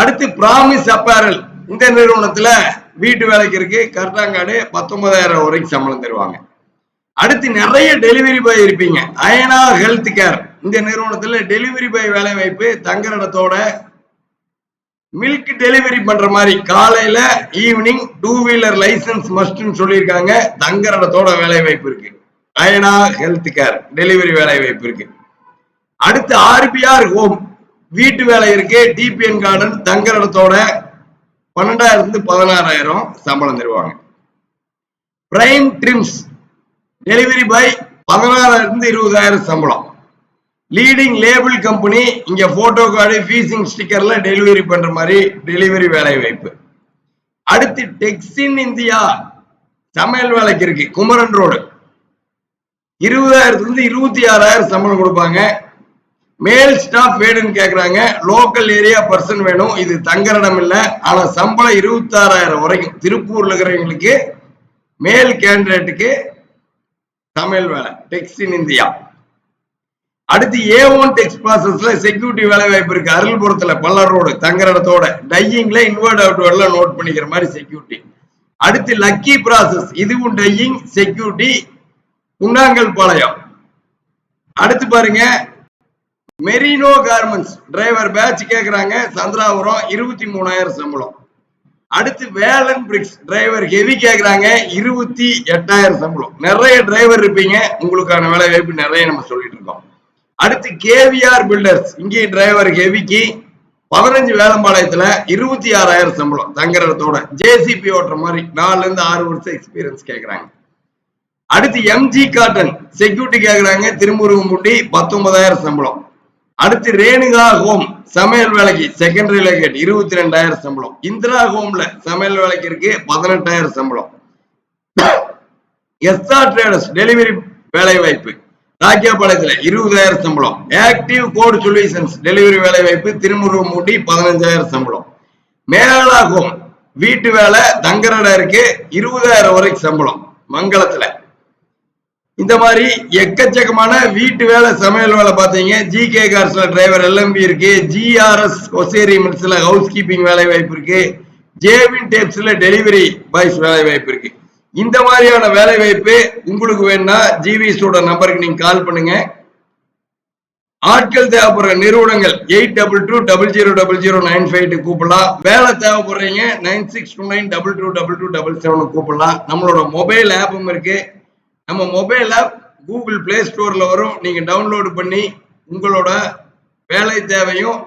அடுத்து promise apparel இந்த நிறுவனத்துல வீட்டு வேலைக்கு இருக்கு. கர்டாங்காடு பத்தொன்பதாயிரம் வரைக்கும் சம்பளம் தருவாங்க. அடுத்து நிறைய டெலிவரி பாய் இருப்பீங்க. அயனா ஹெல்த் கேர் இந்த நிறுவனத்துல டெலிவரி பாய் வேலை வாய்ப்பு தங்குற இடத்தோட மில்க் டெலிவரி பண்ற மாதிரி காலையில ஈவினிங் டூ வீலர் லைசன்ஸ் மஸ்ட்னு சொல்லியிருக்காங்க. தங்குற இடத்தோட வேலை வாய்ப்பு இருக்கு. அயனா ஹெல்த் கேர் டெலிவரி வேலை வாய்ப்பு இருக்கு. அடுத்து ஆர்பிஆர் ஹோம் வீட்டு வேலை இருக்கு டிபிஎன் கார்டன் தங்குற இடத்தோட பன்னெண்டாயிரம் இருந்து பதினாறாயிரம் சம்பளம் தருவாங்க. பிரைம் ட்ரிம்ஸ் டெலிவரி பாய் பதினாறாயிரம் இருந்து இருபதாயிரம் சம்பளம். லீடிங் லேபிள் கம்பெனி இங்க போட்டோ கார்டு ஃபீசிங் ஸ்டிக்கர்ல டெலிவரி பண்ற மாதிரி டெலிவரி வேலை வாய்ப்பு. அடுத்து டெக்ஸின் இந்தியா சமையல் வேலைக்கு இருக்கு குமரன் ரோடு. இருபதாயிரத்துல இருந்து இருபத்தி ஆறாயிரம் சம்பளம் கொடுப்பாங்க. மேல் ஸ்டாஃப் வேணும்னு கேக்குறாங்க. லோக்கல் ஏரியா பர்சன் வேணும். இது தங்குற இடம் இல்ல. ஆனா சம்பளம் இருபத்தி ஆறாயிரம் வரைக்கும். திருப்பூர்ல இருக்கிறவங்களுக்கு மேல் கேண்டிடேட்டுக்கு சமையல் வேலை. டெக்ஸ் இன் இந்தியா அடுத்து ஏ ஒன் டெக்ஸ் ப்ராசஸ்ல செக்யூரிட்டி வேலை வாய்ப்பு இருக்கு. அருள்புரத்துல பல்லர் ரோடு தங்குற இடத்தோட. டையிங்ல இன்வெர்ட் அவுட் எல்லாம் நோட் பண்ணிக்கிற மாதிரி செக்யூரிட்டி அடுத்து லக்கி ப்ராசஸ் இதுவும் டையிங் செக்யூரிட்டி குன்னாங்கல் பாளையம். அடுத்து பாருங்க மெரினோ கார்மெண்ட்ஸ் டிரைவர் பேட்ச் கேட்குறாங்க சந்திராபுரம் இருபத்தி மூணாயிரம் சம்பளம். அடுத்து வேலன் பிரிக்ஸ் டிரைவர் ஹெவி கேட்குறாங்க இருபத்தி எட்டாயிரம் சம்பளம். நிறைய டிரைவர் இருப்பீங்க. உங்களுக்கான வேலை வாய்ப்பு நிறைய நம்ம சொல்லிட்டு இருக்கோம். அடுத்து கேவிஆர் பில்டர்ஸ் இங்கே டிரைவர் ஹெவிக்கு பதினஞ்சு வேலம்பாளையத்துல இருபத்தி ஆறாயிரம் சம்பளம் தங்குறதோட ஜேசிபி ஓட்டுற மாதிரி நாலுல இருந்து ஆறு வருஷம் எக்ஸ்பீரியன்ஸ் கேட்குறாங்க அடுத்து எம்ஜி காட்டன் செக்யூரிட்டி கேட்குறாங்க திருமுருகம்புட்டி பத்தொன்பதாயிரம் சம்பளம். அடுத்து ரேணுகா ஹோம் சமையல் வேலைக்கு செகண்டரி லெக்கெட் இருபத்தி ரெண்டாயிரம் சம்பளம். இந்திரா ஹோம்ல சமையல் வேலைக்கு இருக்கு பதினெட்டாயிரம் சம்பளம். எஸ்ஆர் ட்ரேடர்ஸ் டெலிவரி வேலை வாய்ப்பு. ராக்கியாபாளையத்துல இருபதாயிரம் சம்பளம். ஆக்டிவ் கோட் சொல்யூஷன்ஸ் டெலிவரி வேலை வாய்ப்பு திருமுருகம்பூட்டி பதினஞ்சாயிரம் சம்பளம். மேலாகும் ஹோம் வீட்டு வேலை தங்கரடா இருக்கு இருபதாயிரம் வரைக்கும் சம்பளம். மங்களத்துல இந்த மாதிரி எக்கச்சக்கமான வீட்டு வேலை சமையல் வேலை பார்த்தீங்க. ஜி கே கார்ஸ்ல டிரைவர் எல்எம்பி இருக்கு. ஜிஆர்எஸ் ஒசேரி மில்ஸ்ல ஹவுஸ் கீப்பிங் வேலை வாய்ப்பு இருக்கு. ஜேவின் டேப்ஸ்ல டெலிவரி பாய்ஸ் வேலை வாய்ப்பு இருக்கு. இந்த மாதிரியான வேலை வாய்ப்பு உங்களுக்கு வேணும்னா ஜிவிஸோட நம்பருக்கு நீங்க கால் பண்ணுங்க. ஆட்கள் தேவைப்படுற நிறுவனங்கள் eight double two double zero double zero nine five கூப்பிடலாம். வேலை தேவைப்படுறீங்க nine six two nine double two double two double seven கூப்பிடலாம். நம்மளோட மொபைல் ஆப்பும் இருக்கு. நம்ம மொபைல் ஆப் கூகுள் பிளே ஸ்டோர்ல வரும். நீங்க டவுன்லோடு பண்ணி உங்களோட வேலை தேவையும்